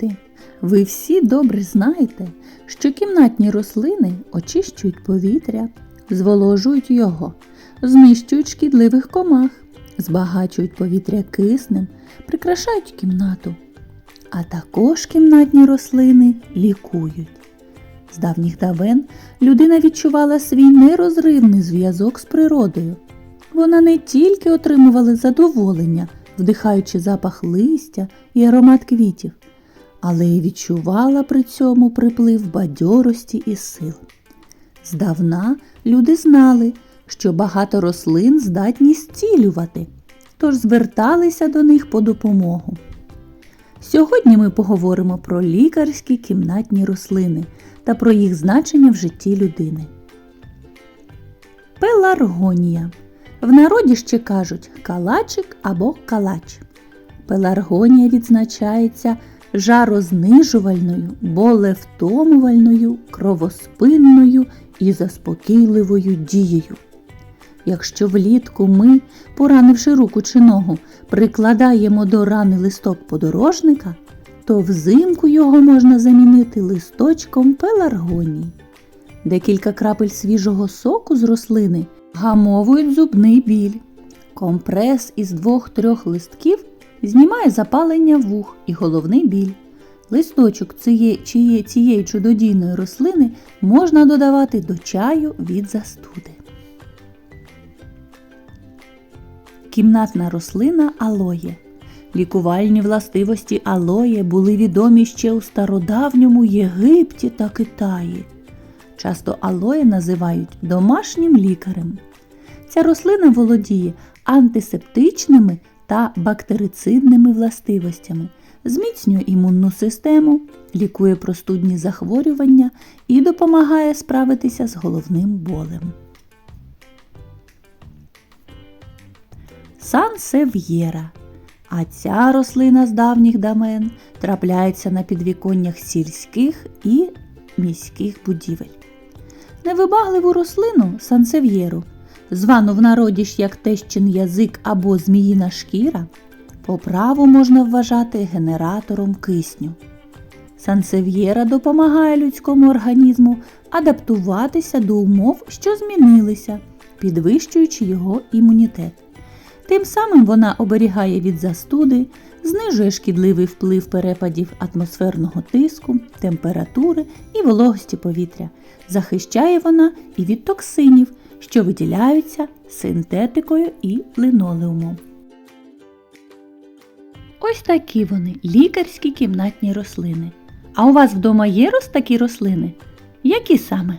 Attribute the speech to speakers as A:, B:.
A: Діти, ви всі добре знаєте, що кімнатні рослини очищують повітря, зволожують його, знищують шкідливих комах, збагачують повітря киснем, прикрашають кімнату. А також кімнатні рослини лікують. З давніх давен людина відчувала свій нерозривний зв'язок з природою. Вона не тільки отримувала задоволення, вдихаючи запах листя і аромат квітів, але й відчувала при цьому приплив бадьорості і сил. Здавна люди знали, що багато рослин здатні зцілювати, тож зверталися до них по допомогу. Сьогодні ми поговоримо про лікарські кімнатні рослини та про їх значення в житті людини. Пеларгонія. В народі ще кажуть калачик або калач. Пеларгонія відзначається жарознижувальною, болевтомувальною, кровоспинною і заспокійливою дією. Якщо влітку ми, поранивши руку чи ногу, прикладаємо до рани листок подорожника, то взимку його можна замінити листочком пеларгонії. Декілька крапель свіжого соку з рослини гамовують зубний біль. Компрес із двох-трьох листків знімає запалення вух і головний біль. Листочок цієї, цієї чудодійної рослини можна додавати до чаю від застуди. Кімнатна рослина алоє. Лікувальні властивості алоє були відомі ще у стародавньому Єгипті та Китаї. Часто алоє називають домашнім лікарем. Ця рослина володіє антисептичними та бактерицидними властивостями, зміцнює імунну систему, лікує простудні захворювання і допомагає справитися з головним болем. Сансев'єра. А ця рослина з давніх давен трапляється на підвіконнях сільських і міських будівель. Невибагливу рослину сансев'єру, звану в народі ж як тещин язик або зміїна шкіра, по праву можна вважати генератором кисню. Сансев'єра допомагає людському організму адаптуватися до умов, що змінилися, підвищуючи його імунітет. Тим самим вона оберігає від застуди, знижує шкідливий вплив перепадів атмосферного тиску, температури і вологості повітря. Захищає вона і від токсинів, що виділяються синтетикою і линолеумом. Ось такі вони лікарські кімнатні рослини. А у вас вдома є рос такі рослини? Які саме?